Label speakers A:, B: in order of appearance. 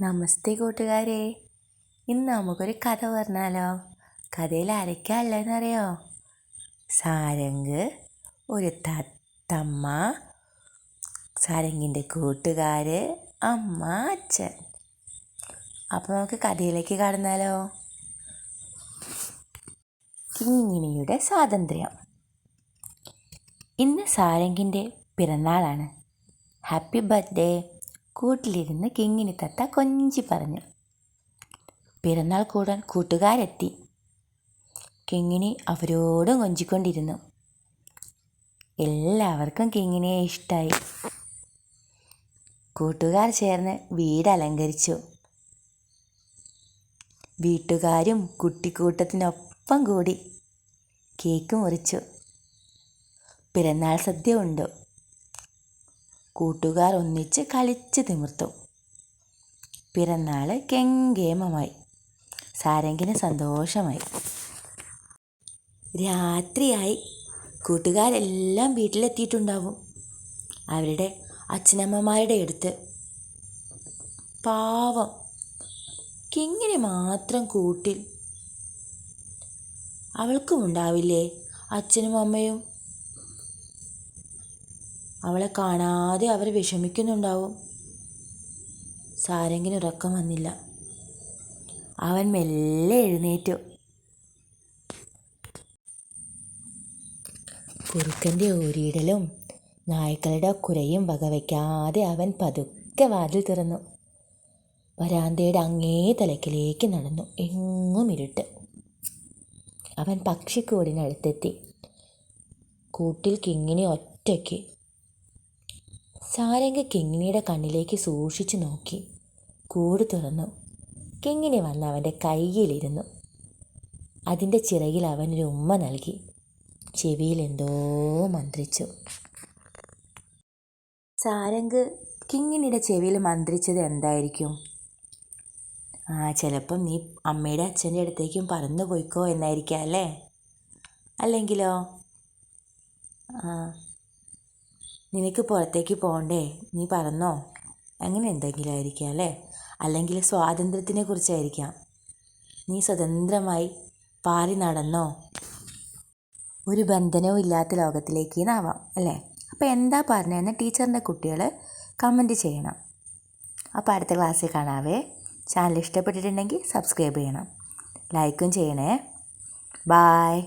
A: നമസ്തേ കൂട്ടുകാരെ. ഇന്ന് നമുക്കൊരു കഥ പറഞ്ഞാലോ? കഥയിൽ ആരൊക്കെയാ ഉള്ളതെന്നറിയോ? സാരംഗ് ഒരു തത്തമ്മ സാരംഗിന്റെ കൂട്ടുകാർ അമ്മ അച്ഛൻ. അപ്പോൾ നമുക്ക് കഥയിലേക്ക് കടന്നാലോ? കിങ്ങിണിയുടെ സ്വാതന്ത്ര്യം. ഇന്ന് സാരംഗിന്റെ പിറന്നാളാണ്. ഹാപ്പി ബർത്ത്ഡേ കൂട്ടിലിരുന്ന് കിങ്ങിണി തത്ത കൊഞ്ചി പറഞ്ഞു. പിറന്നാൾ കൂടാൻ കൂട്ടുകാരെത്തി. കിങ്ങിണി അവരോടും കൊഞ്ചിക്കൊണ്ടിരുന്നു. എല്ലാവർക്കും കിങ്ങിണിയെ ഇഷ്ടമായി കൂട്ടുകാർ ചേർന്ന് വീട് അലങ്കരിച്ചു. വീട്ടുകാരും കുട്ടിക്കൂട്ടത്തിനൊപ്പം കൂടി കേക്ക് മുറിച്ചു. പിറന്നാൾ സദ്യ ഉണ്ടു? കൂട്ടുകാർ ഒന്നിച്ച് കളിച്ച് തിമിർത്തു. പിറന്നാൾ കെങ്കേമമായി. സാരംഗിന് സന്തോഷമായി. രാത്രിയായി. കൂട്ടുകാരെല്ലാം വീട്ടിലെത്തിയിട്ടുണ്ടാവും. അവരുടെ അച്ഛനമ്മമാരുടെ അടുത്ത്. പാവം. കിങ്ങിനെ മാത്രം കൂട്ടിൽ. അവൾക്കും ഉണ്ടാവില്ലേ? അച്ഛനും അമ്മയും അവളെ കാണാതെ അവർ വിഷമിക്കുന്നുണ്ടാവും. സാരംഗിന് ഉറക്കം വന്നില്ല. അവൻ മെല്ലെ എഴുന്നേറ്റു. കുറുക്കന്റെ ഊരിയിടലും നായ്ക്കളുടെ കുരയും വകവയ്ക്കാതെ അവൻ പതുക്കെ വാതിൽ തുറന്നു. വരാന്തയുടെ അങ്ങേ തലക്കിലേക്ക് നടന്നു. എങ്ങും ഇരുട്ട്. അവൻ പക്ഷിക്കൂടിനടുത്തെത്തി. കൂട്ടിൽ കിങ്ങിനെ ഒറ്റയ്ക്ക്. സാരംഗ കിങ്ങിണിയുടെ കണ്ണിലേക്ക് സൂക്ഷിച്ചു നോക്കി. കൂട് തുറന്നു. കിങ്ങിണി വന്ന് അവന്റെ കയ്യിലിരുന്നു. അതിന്റെ ചിറകിൽ അവനൊരു ഉമ്മ നൽകി. ചെവിയിൽ എന്തോ മന്ത്രിച്ചു. സാരംഗ് കിങ്ങിണിയുടെ ചെവിയിൽ മന്ത്രിച്ചത് എന്തായിരിക്കും? ആ ചിലപ്പം നീ അമ്മയുടെ അച്ഛന്റെ അടുത്തേക്കും പറന്നു പോയിക്കോ എന്നായിരിക്കാം അല്ലേ? അല്ലെങ്കിലോ? ആ. നിനക്ക് പുറത്തേക്ക് പോകണ്ടേ? നീ പറന്നോ? അങ്ങനെ എന്തെങ്കിലും ആയിരിക്കാം അല്ലേ? അല്ലെങ്കിൽ സ്വാതന്ത്ര്യത്തിനെ കുറിച്ചായിരിക്കാം. നീ സ്വതന്ത്രമായി പാറി നടന്നോ? ഒരു ബന്ധനവും ഇല്ലാത്ത ലോകത്തിലേക്ക് എന്നാവാം അല്ലേ? അപ്പോൾ എന്താ പറഞ്ഞതെന്ന് ടീച്ചറിന്റെ കുട്ടികൾ കമന്റ് ചെയ്യണം. അപ്പോൾ അടുത്ത ക്ലാസ്സിൽ കാണാവേ. ചാനൽ ഇഷ്ടപ്പെട്ടിട്ടുണ്ടെങ്കിൽ സബ്സ്ക്രൈബ് ചെയ്യണം. ലൈക്കും ചെയ്യണേ. ബായ്